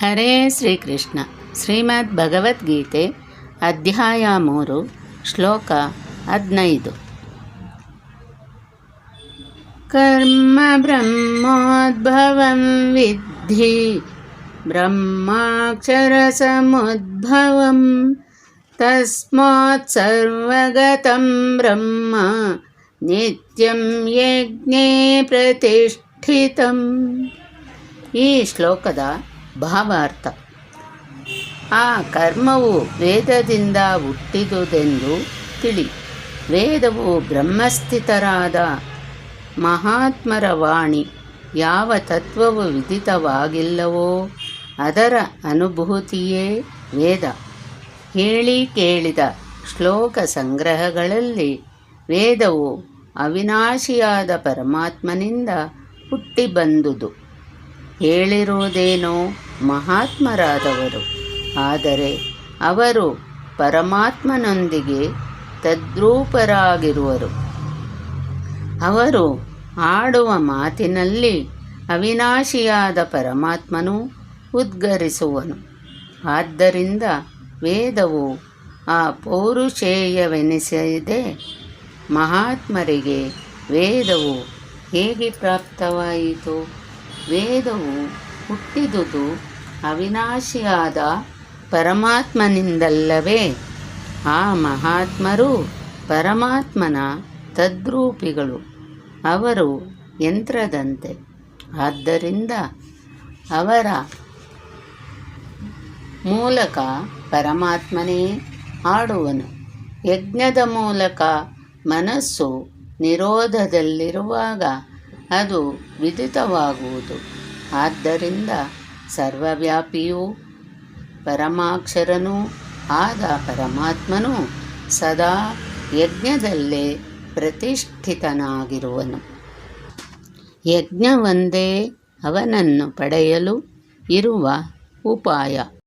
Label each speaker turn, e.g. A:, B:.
A: ಹರೇ ಶ್ರೀಕೃಷ್ಣ ಶ್ರೀಮದ್ ಭಗವದ್ಗೀತೆ ಅಧ್ಯಾಯ ಮೂರು ಶ್ಲೋಕ ಹದಿನೈದು ಕರ್ಮ ಬ್ರಹ್ಮೋದ್ಭವಂ ವಿದ್ಧಿ ಬ್ರಹ್ಮಾಕ್ಷರ ಸಮುದ್ಭವಂ ತಸ್ಮಾತ್ ಸರ್ವಗತಂ ಬ್ರಹ್ಮ ನಿತ್ಯಂ ಯಜ್ಞೇ ಪ್ರತಿಷ್ಠಿತಂ ಈ ಶ್ಲೋಕದ ಭಾವಾರ್ಥ. ಆ ಕರ್ಮವು ವೇದದಿಂದ ಹುಟ್ಟಿದುದೆಂದು ತಿಳಿ. ವೇದವು ಬ್ರಹ್ಮಸ್ಥಿತರಾದ ಮಹಾತ್ಮರ ವಾಣಿ ಯಾವ ತತ್ವವು ವಿದಿತವಾಗಿಲ್ಲವೋ ಅದರ ಅನುಭೂತಿಯೇ ವೇದ. ಹೇಳಿ ಕೇಳಿದ ಶ್ಲೋಕ ಸಂಗ್ರಹಗಳಲ್ಲಿ ವೇದವು ಅವಿನಾಶಿಯಾದ ಪರಮಾತ್ಮನಿಂದ ಹುಟ್ಟಿ ಬಂದುದು ಹೇಳಿರುವುದೇನೋ ಮಹಾತ್ಮರಾದವರು. ಆದರೆ ಅವರು ಪರಮಾತ್ಮನೊಂದಿಗೆ ತದ್ರೂಪರಾಗಿರುವರು. ಅವರು ಆಡುವ ಮಾತಿನಲ್ಲಿ ಅವಿನಾಶಿಯಾದ ಪರಮಾತ್ಮನು ಉದ್ಗರಿಸುವನು. ಆದ್ದರಿಂದ ವೇದವು ಆ ಪೌರುಷೇಯವೆನಿಸಿದೆ ಮಹಾತ್ಮರಿಗೆ ವೇದವು ಹೇಗೆ ಪ್ರಾಪ್ತವಾಯಿತು? ವೇದವು ಹುಟ್ಟಿದುದು ಅವಿನಾಶಿಯಾದ ಪರಮಾತ್ಮನಿಂದಲ್ಲವೇ. ಆ ಮಹಾತ್ಮರು ಪರಮಾತ್ಮನ ತದ್ರೂಪಿಗಳು. ಅವರು ಯಂತ್ರದಂತೆ. ಆದ್ದರಿಂದ ಅವರ ಮೂಲಕ ಪರಮಾತ್ಮನೇ ಆಡುವನು. ಯಜ್ಞದ ಮೂಲಕ ಮನಸ್ಸು ನಿರೋಧದಲ್ಲಿರುವಾಗ ಅದು ವಿದಿತವಾಗುವುದು. ಆದ್ದರಿಂದ ಸರ್ವವ್ಯಾಪಿಯೂ ಪರಮಾಕ್ಷರನೂ ಆದ ಪರಮಾತ್ಮನು ಸದಾ ಯಜ್ಞದಲ್ಲೇ ಪ್ರತಿಷ್ಠಿತನಾಗಿರುವನು. ಯಜ್ಞವೊಂದೇ ಅವನನ್ನು ಪಡೆಯಲು ಇರುವ ಉಪಾಯ.